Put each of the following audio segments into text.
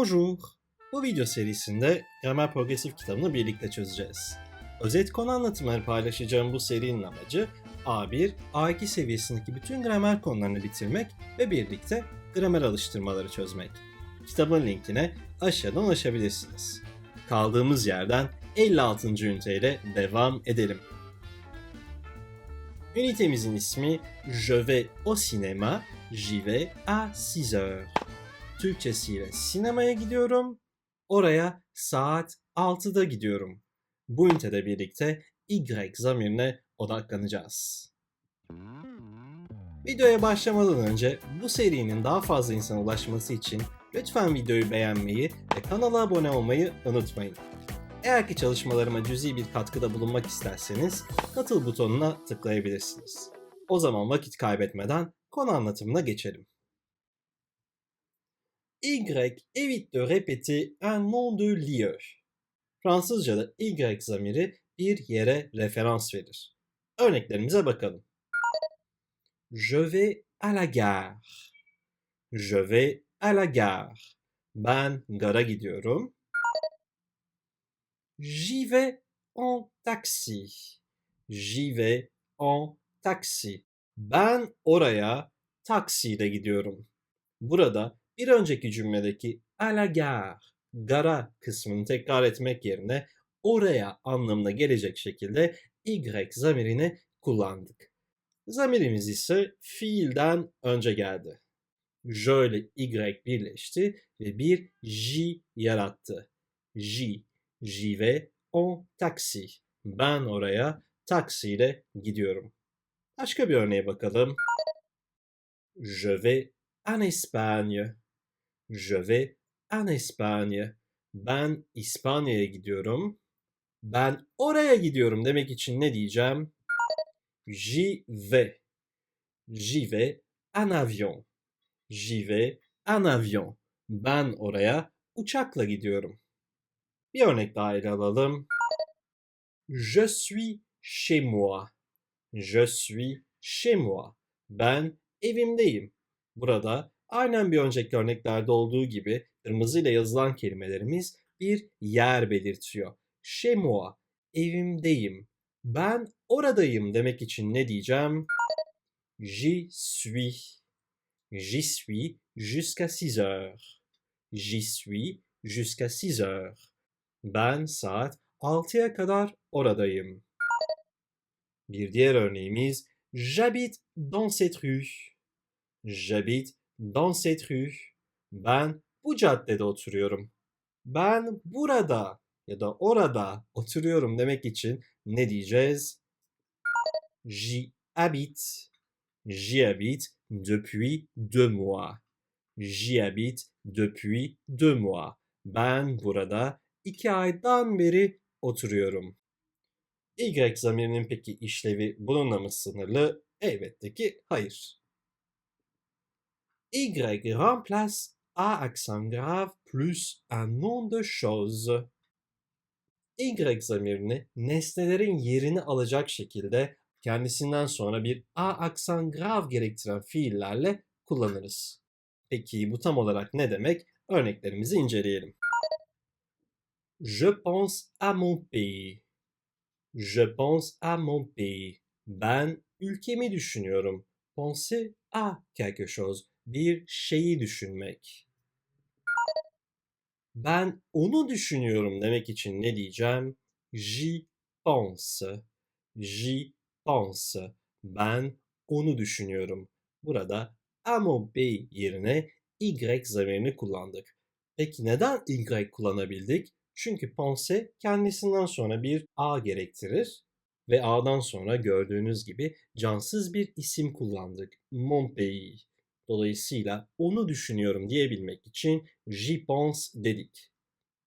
Bonjour. Bu video serisinde gramer progresif kitabını birlikte çözeceğiz. Özet konu anlatımları paylaşacağım bu serinin amacı A1, A2 seviyesindeki bütün gramer konularını bitirmek ve birlikte gramer alıştırmaları çözmek. Kitabın linkine aşağıdan ulaşabilirsiniz. Kaldığımız yerden 56. üniteyle devam edelim. Ünitemizin ismi Je vais au cinéma, j'y vais à 6 heures. Türkçesiyle sinemaya gidiyorum, oraya saat 6'da gidiyorum. Bu ünitede birlikte Y zamirine odaklanacağız. Videoya başlamadan önce bu serinin daha fazla insana ulaşması için lütfen videoyu beğenmeyi ve kanala abone olmayı unutmayın. Eğer ki çalışmalarıma cüzi bir katkıda bulunmak isterseniz katıl butonuna tıklayabilirsiniz. O zaman vakit kaybetmeden konu anlatımına geçelim. Y évite de répéter un nom de lieu. Fransızca'da Y zamiri bir yere referans verir. Örneklerimize bakalım. Je vais à la gare. Je vais à la gare. Ben gara gidiyorum. J'y vais en taxi. J'y vais en taxi. Ben oraya taksiyle gidiyorum. Burada bir önceki cümledeki à la gare, gara kısmını tekrar etmek yerine oraya anlamına gelecek şekilde y zamirini kullandık. Zamirimiz ise fiilden önce geldi. J ile y birleşti ve bir j yarattı. J, j'y vais en taxi. Ben oraya taksiyle gidiyorum. Başka bir örneğe bakalım. Je vais en Espagne. Je vais en Espagne. Ben İspanya'ya gidiyorum. Ben oraya gidiyorum demek için ne diyeceğim? J'y vais. J'y vais en avion. J'y vais en avion. Ben oraya uçakla gidiyorum. Bir örnek daha ele alalım. Je suis chez moi. Je suis chez moi. Ben evimdeyim. Burada aynen bir önceki örneklerde olduğu gibi kırmızıyla yazılan kelimelerimiz bir yer belirtiyor. Moi, evimdeyim. Ben oradayım demek için ne diyeceğim? J'y suis. J'y suis jusqu'à 6 heures. J'y suis jusqu'à 6 heures. Ben saat 6'ya kadar oradayım. Bir diğer örneğimiz J'habite dans cette rue. J'habite dans cette rue. Ben bu caddede oturuyorum. Ben burada ya da orada oturuyorum demek için ne diyeceğiz? J'y habite. J'y habite depuis deux mois. J'y habite depuis deux mois. Ben burada iki aydan beri oturuyorum. Y zamirinin peki işlevi bununla mı sınırlı? Elbette ki hayır. Y remplace A accent grave plus un nom de chose. Y zamirini nesnelerin yerini alacak şekilde kendisinden sonra bir A aksan grave gerektiren fiillerle kullanırız. Peki bu tam olarak ne demek? Örneklerimizi inceleyelim. Je pense à mon pays. Je pense à mon pays. Ben ülkemi düşünüyorum. Penser à quelque chose. Bir şeyi düşünmek. Ben onu düşünüyorum demek için ne diyeceğim? J'y pense. J'y pense. Ben onu düşünüyorum. Burada mon pays yerine y zamirini kullandık. Peki neden y kullanabildik? Çünkü pense kendisinden sonra bir a gerektirir ve a'dan sonra gördüğünüz gibi cansız bir isim kullandık. Mon pays. Dolayısıyla onu düşünüyorum diyebilmek için j'y pense dedik.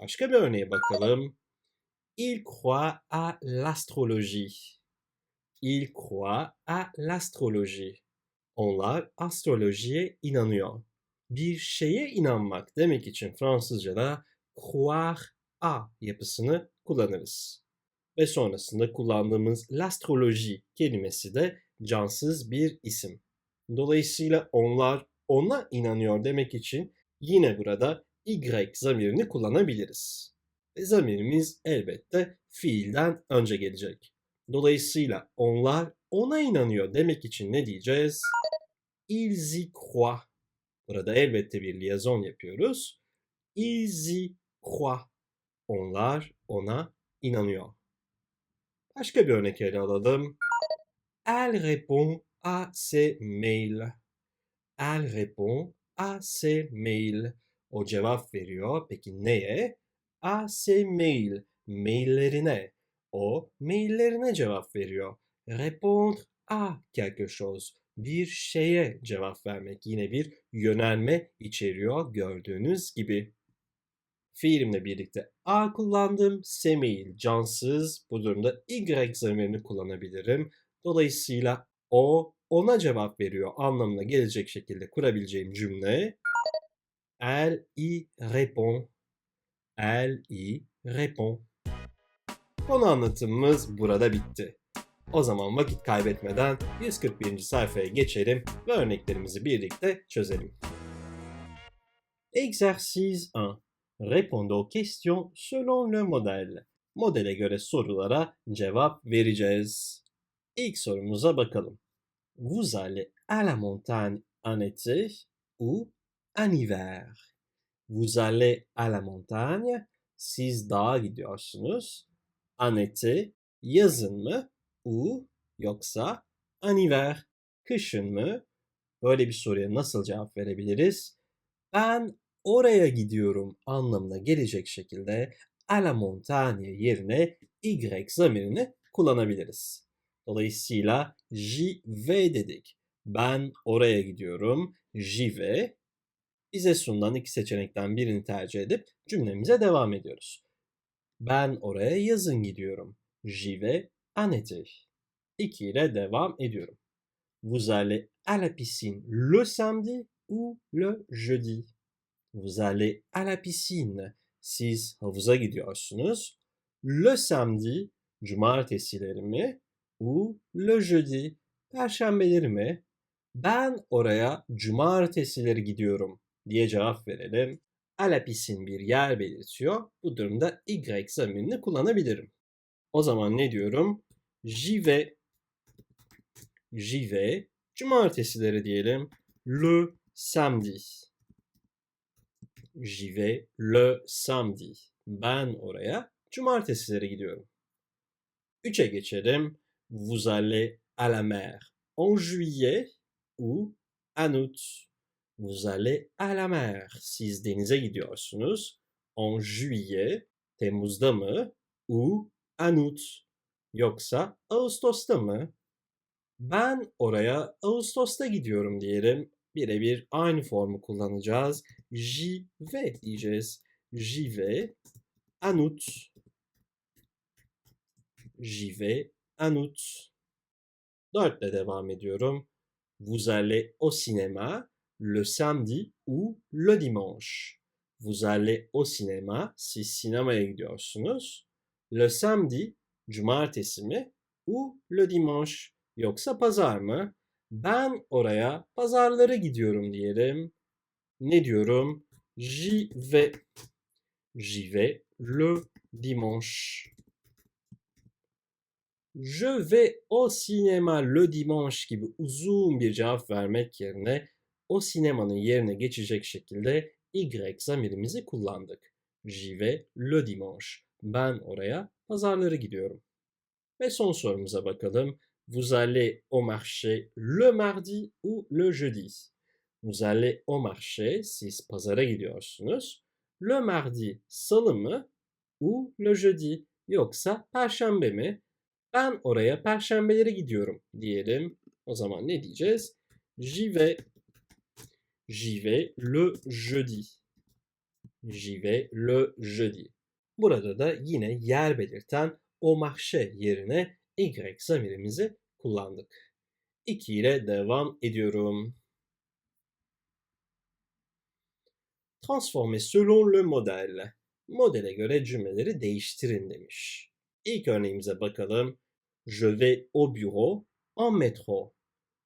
Başka bir örneğe bakalım. Il croit à l'astrologie. Il croit à l'astrologie. Onlar astrolojiye inanıyor. Bir şeye inanmak demek için Fransızca'da croire à yapısını kullanırız. Ve sonrasında kullandığımız l'astrologie kelimesi de cansız bir isim. Dolayısıyla onlar ona inanıyor demek için yine burada y zamirini kullanabiliriz. Ve zamirimiz elbette fiilden önce gelecek. Dolayısıyla onlar ona inanıyor demek için ne diyeceğiz? Ils y croient. Burada elbette bir liaison yapıyoruz. Ils y croient. Onlar ona inanıyor. Başka bir örnek ele alalım. Elle répond à ses mails. Elle répond à ses mails. O cevap veriyor. Peki neye? À ses mails. Maillerine. O maillerine cevap veriyor. Répondre à quelque chose. Bir şeye cevap vermek. Yine bir yönelme içeriyor gördüğünüz gibi. Fiilimle birlikte A kullandım. Semail cansız. Bu durumda Y zamirini kullanabilirim. Dolayısıyla o ona cevap veriyor anlamına gelecek şekilde kurabileceğim cümle Elle y répond. Elle y répond. Konu anlatımımız burada bitti. O zaman vakit kaybetmeden 141. sayfaya geçelim ve örneklerimizi birlikte çözelim. Exercice 1. Répondez aux questions selon le modèle. Modele göre sorulara cevap vereceğiz. İlk sorumuza bakalım. Vous allez à la montagne en été ou en hiver? Vous allez à la montagne. Siz dağa gidiyorsunuz. En été, yazın mı? Ou yoksa en hiver, kışın mı? Böyle bir soruya nasıl cevap verebiliriz? Ben oraya gidiyorum anlamına gelecek şekilde à la montagne yerine y zamirini kullanabiliriz. Dolayısıyla vais dedik. Ben oraya gidiyorum. Vais. Bize sunulan iki seçenekten birini tercih edip cümlemize devam ediyoruz. Ben oraya yazın gidiyorum. En été. 2 ile devam ediyorum. Vous allez à la piscine le samedi ou le jeudi? Vous allez à la piscine. Siz havuza gidiyorsunuz. Le samedi, cumartesileri mi? Ou le jeudi, perşembeleri mi? Ben oraya cumartesileri gidiyorum diye cevap verelim. À la piscine bir yer belirtiyor. Bu durumda y zamirini kullanabilirim. O zaman ne diyorum? J'y vais. J'y vais. Cumartesileri diyelim. Le samedi. J'y vais le samedi. Ben oraya cumartesileri gidiyorum. 3'e geçelim. Vous allez à la mer en juillet ou en août. Vous allez à la mer. Siz denize gidiyorsunuz. En juillet, Temmuz'da mı? Ou en août. Yoksa Ağustos'ta mı? Ben oraya Ağustos'ta gidiyorum diyelim. Birebir aynı formu kullanacağız. J'y vais diyeceğiz. J'y vais en août. J'y vais en août. Dörtle devam ediyorum. Vous allez au cinéma le samedi ou le dimanche. Vous allez au cinéma, siz sinemaya gidiyorsunuz. Le samedi, cumartesi mi? Ou le dimanche, yoksa pazar mı? Ben oraya pazarları gidiyorum diyelim. Ne diyorum? J'y vais. J'y vais le dimanche. Je vais au cinéma le dimanche gibi uzun bir cevap vermek yerine o sinemanın yerine geçecek şekilde y zamirimizi kullandık. J'y vais le dimanche. Ben oraya pazarları gidiyorum. Ve son sorumuza bakalım. Vous allez au marché le mardi ou le jeudi? Vous allez au marché, siz pazara gidiyorsunuz. Le mardi, salı mı? Ou le jeudi, yoksa perşembe mi? Ben oraya perşembeleri gidiyorum diyelim. O zaman ne diyeceğiz? J'y vais. J'y vais le jeudi. J'y vais le jeudi. Burada da yine yer belirten o marché yerine y zamirimizi kullandık. 2 ile devam ediyorum. Transformer selon le modèle. Modele göre cümleleri değiştirin demiş. İlk örneğimize bakalım. Je vais au bureau en métro.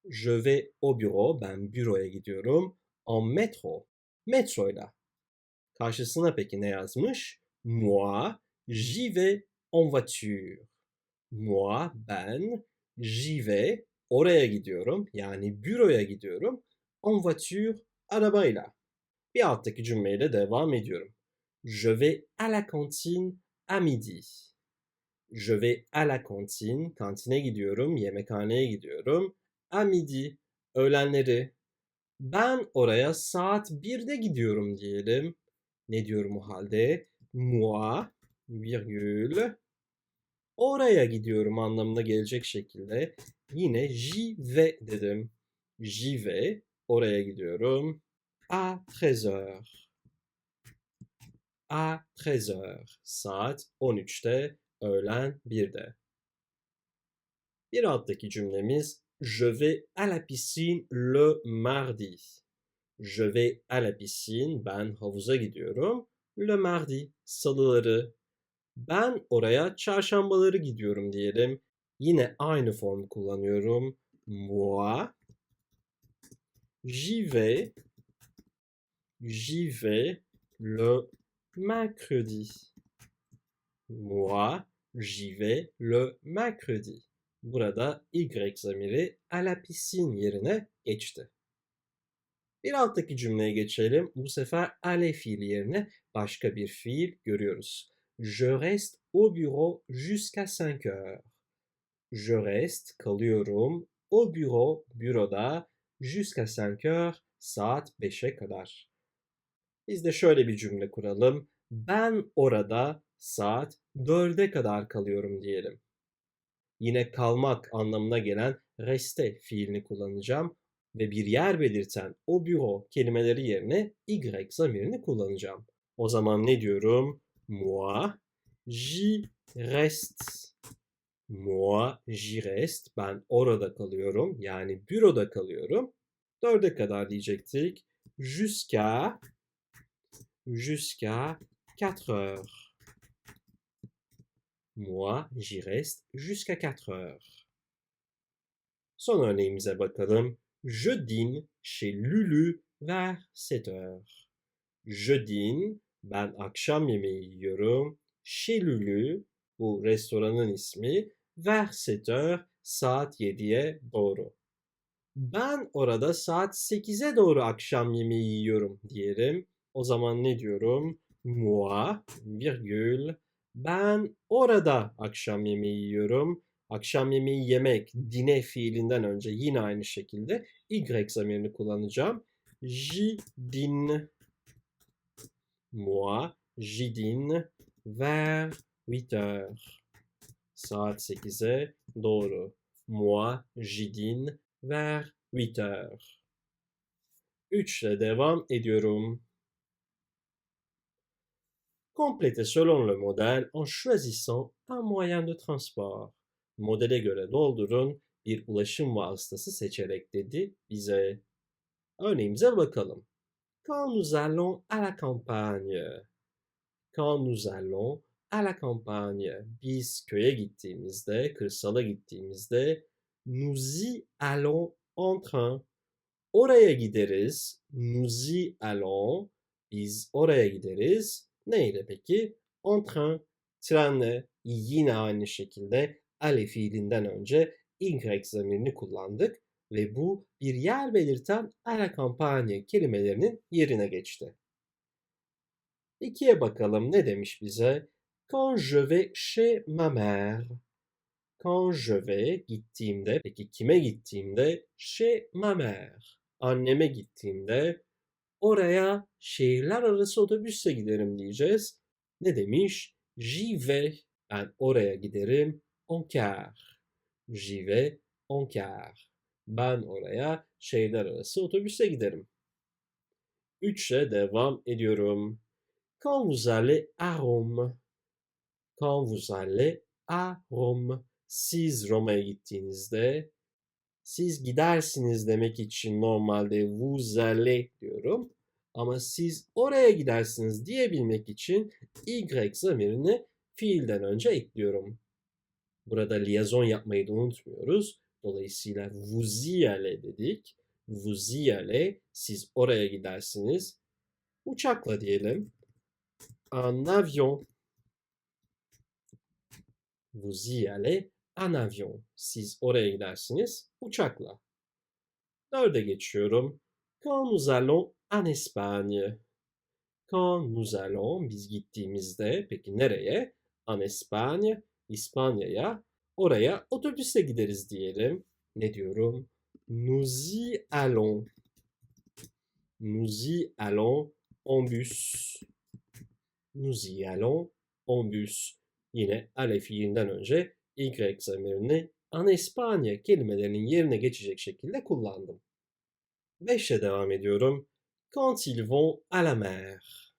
Je vais au bureau, ben büroya gidiyorum. En métro, metroyla. Karşısına peki ne yazmış? Moi, j'y vais en voiture. Moi, ben, j'y vais, oraya gidiyorum. Yani büroya gidiyorum. En voiture, arabayla. Bir alttaki cümleyle devam ediyorum. Je vais à la cantine à midi. Je vais à la cantine, kantine gidiyorum, yemekhaneye gidiyorum. À midi, öğlenleri. Ben oraya saat 1'de gidiyorum diyelim. Ne diyorum o halde? Moi, virgül, oraya gidiyorum anlamına gelecek şekilde yine j'y vais dedim. J'y vais, oraya gidiyorum. À 13h. À 13h. Saat 13'te, öğlen 1'de. Bir alttaki cümlemiz Je vais à la piscine le mardi. Je vais à la piscine, ben havuza gidiyorum. Le mardi, salıları. Ben oraya çarşambaları gidiyorum diyelim. Yine aynı formu kullanıyorum. Moi, j'y vais, j'y vais le mercredi. Moi, j'y vais le mercredi. Burada Y zamiri à la piscine yerine geçti. Bir alttaki cümleye geçelim. Bu sefer aller fiili yerine başka bir fiil görüyoruz. Je reste au bureau jusqu'à 5 heures. Je reste, kalıyorum. Au bureau, büroda. Jusqu'à 5 heures, saat 5'e kadar. Biz de şöyle bir cümle kuralım. Ben orada saat 4'e kadar kalıyorum diyelim. Yine kalmak anlamına gelen reste fiilini kullanacağım ve bir yer belirten o büro kelimeleri yerine y zamirini kullanacağım. O zaman ne diyorum? Moi, j'y reste. Moi, j'y reste. Ben orada kalıyorum. Yani büroda kalıyorum. Dörde kadar diyecektik. Jusqu'à jusqu'à 4 heures. Moi, j'y reste jusqu'à 4 heures. Son örneğimize bakalım. Je dîne chez Lulu vers 7 heures. Je dîne, ben akşam yemeği yiyorum. Chez Lulu, bu restoranın ismi. Vers 7 heures, saat 7'ye doğru. Ben orada saat 8'e doğru akşam yemeği yiyorum diyelim. O zaman ne diyorum? Moi, virgül, ben orada akşam yemeği yiyorum. Akşam yemeği yemek, dine fiilinden önce yine aynı şekilde Y zamirini kullanacağım. J'y dîne. Moi, j'y dîne vers 8 heures. Saat 8'e doğru. Moi, j'y dîne vers 8 heures. 3 ile devam ediyorum. Complétez selon le modèle en choisissant un moyen de transport. Modele göre doldurun, bir ulaşım vasıtası seçerek dedi bize. Örneğimize bakalım. Quand nous allons à la campagne. Quand nous allons à la campagne. Biz köye gittiğimizde, kırsala gittiğimizde nous y allons en train. Oraya gideriz. Nous y allons. Biz oraya gideriz. Neyle peki? En train. Trenle. Yine aynı şekilde ale fiilinden önce Y zamirini kullandık ve bu bir yer belirten la campagne kelimelerinin yerine geçti. İkiye bakalım ne demiş bize? Quand je vais chez ma mère. Quand je vais gittiğimde, peki kime gittiğimde? Chez ma mère. Anneme gittiğimde oraya şehirler arası otobüsle giderim diyeceğiz. Ne demiş? J'y vais. Ben oraya giderim en car. J'y vais en car. Ben oraya şehirler arası otobüsle giderim. 3'e devam ediyorum. Quand vous allez à Rome. Quand vous allez à Rome. Siz Roma'ya gittiğinizde siz gidersiniz demek için normalde vous allez diyorum. Ama siz oraya gidersiniz diyebilmek için y zamirini fiilden önce ekliyorum. Burada liaison yapmayı da unutmuyoruz. Dolayısıyla vous y allez dedik. Vous y allez, siz oraya gidersiniz. Uçakla diyelim. en avion. Vous y allez en avion. Siz oraya gidersiniz uçakla. Dörde geçiyorum. Quand nous allons en Espagne. Quand nous allons, biz gittiğimizde, peki nereye? En Espagne, İspanya'ya. Oraya otobüsle gideriz diyelim. Ne diyorum? Nous y allons. Nous y allons en bus. Nous y allons en bus. Yine ale fiilinden önce Y zamirini en Espagne kelimelerinin yerine geçecek şekilde kullandım. Beşe devam ediyorum. Quand ils vont à la mer.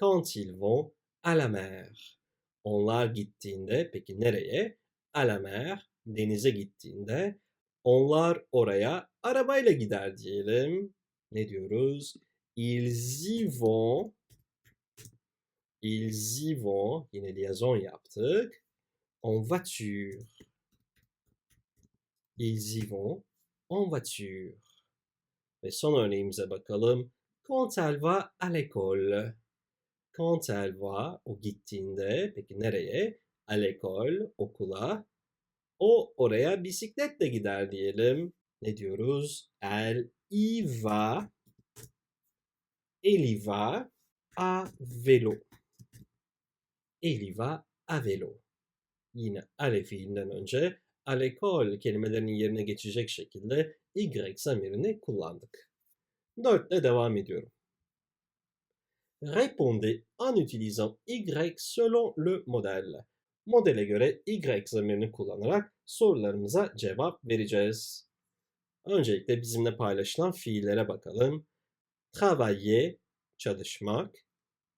Quand ils vont à la mer. Onlar gittiğinde, peki nereye? À la mer, denize gittiğinde. Onlar oraya arabayla gider diyelim. Ne diyoruz? Ils y vont. Ils y vont. Yine liaison yaptık. En voiture. Ils y vont en voiture. Ve son örneğimize bakalım. Quand elle va à l'école. Quand elle va, o gittiğinde, peki? À l'école, okula. O oraya bisikletle gider diyelim. Ne diyoruz? Elle y va. Elle y va à vélo. Elle y va à vélo. Yine ale fiilinden önce l'école kelimelerinin yerine geçecek şekilde Y zamirini kullandık. Dörtle devam ediyorum. Répondez en utilisant Y selon le modèle. Modele göre Y zamirini kullanarak sorularımıza cevap vereceğiz. Öncelikle bizimle paylaşılan fiillere bakalım. Travailler, çalışmak.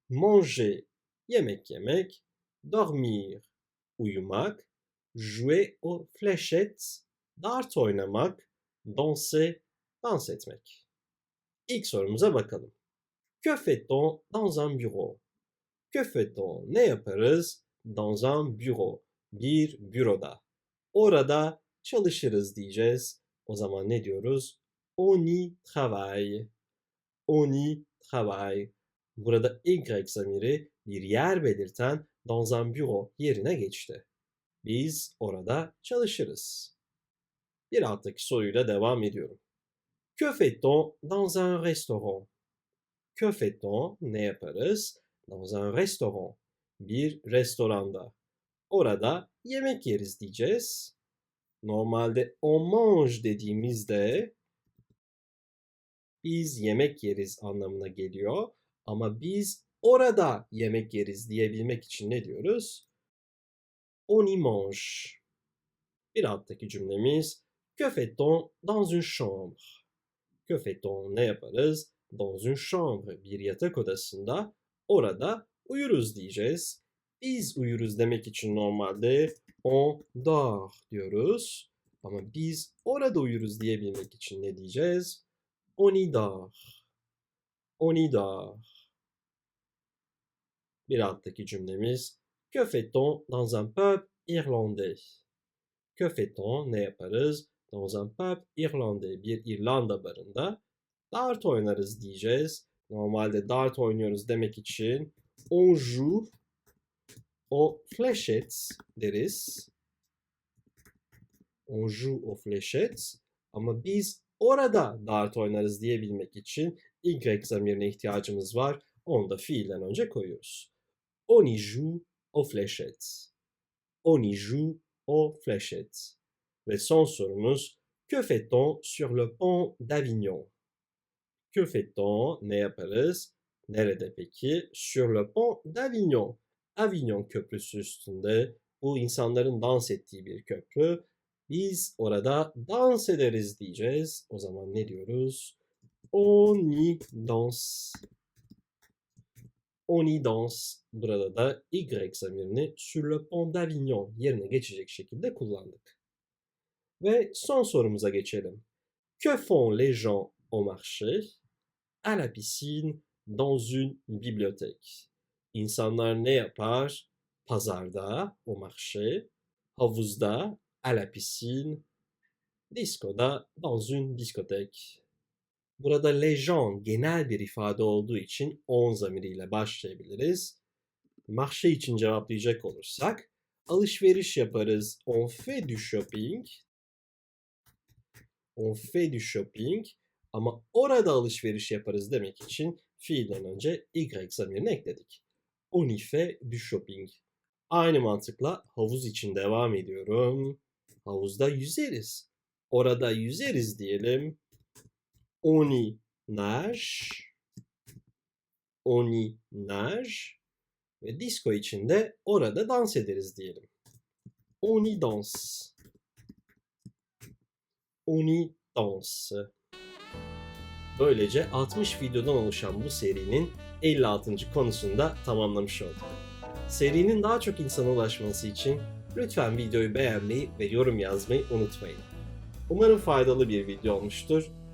Manger, yemek yemek. Dormir, uyumak. Jouer aux fléchettes, dart oynamak. Danser, dans etmek. İlk sorumuza bakalım. Que fait-on dans un bureau? Que fait-on? Ne yaparız? Dans un bureau. Bir büroda. Orada çalışırız diyeceğiz. O zaman ne diyoruz? On y travaille. On y travaille. Burada Y zamiri bir yer belirten dans un yerine geçti. Biz orada çalışırız. Bir alttaki soruyla devam ediyorum. Que fait-on dans un restaurant? Que fait-on? Ne yaparız? Dans un restaurant. Bir restoranda. Orada yemek yeriz diyeceğiz. Normalde on mange dediğimizde biz yemek yeriz anlamına geliyor. Ama biz orada yemek yeriz diyebilmek için ne diyoruz? On y mange. Bir alttaki cümlemiz Que fait-on dans une chambre? Que fait-on? Ne yaparız? Dans une chambre. Bir yatak odasında. Orada uyuruz diyeceğiz. Biz uyuruz demek için normalde on dort diyoruz. Ama biz orada uyuruz diyebilmek için ne diyeceğiz? On y dort. On y dort. Bir alttaki cümlemiz Que fait-on dans un pub irlandais? Que fait-on? Ne yaparız? Dans un pub irlandais. Bir İrlanda barında dart oynarız diyeceğiz. Normalde dart oynuyoruz demek için on joue aux fléchettes deriz. On joue aux fléchettes. Ama biz orada dart oynarız diyebilmek için Y zamirine ihtiyacımız var. Onu da fiilden önce koyuyoruz. On y joue aux fléchettes. On y joue aux fléchettes. Ve son sorumuz Que fait-on sur le pont d'Avignon? Que fait-on? Ne yaparız? Nerede peki? Sur le pont d'Avignon. Avignon köprüsü üstünde bu insanların dans ettiği bir köprü. Biz orada dans ederiz diyeceğiz. O zaman ne diyoruz? On y danse. On y danse. Burada da Y zamirini sur le pont d'Avignon yerine geçecek şekilde kullandık. Ve son sorumuza geçelim. Que font les gens au marché, à la piscine, dans une bibliothèque? İnsanlar ne yapar? Pazarda, au marché, havuzda, à la piscine, diskoda, dans une discothèque. Burada gens genel bir ifade olduğu için on zamiriyle başlayabiliriz. marché için cevaplayacak olursak alışveriş yaparız. On fait du shopping. On fait du shopping. Ama orada alışveriş yaparız demek için fiilden önce y zamirini ekledik. On y fait du shopping. Aynı mantıkla havuz için devam ediyorum. Havuzda yüzeriz. Orada yüzeriz diyelim. On y nage. On y nage. Ve disco için de orada dans ederiz diyelim. On y danse. On y danse. Böylece 60 videodan oluşan bu serinin 56. konusunu da tamamlamış olduk. Serinin daha çok insana ulaşması için lütfen videoyu beğenmeyi ve yorum yazmayı unutmayın. Umarım faydalı bir video olmuştur.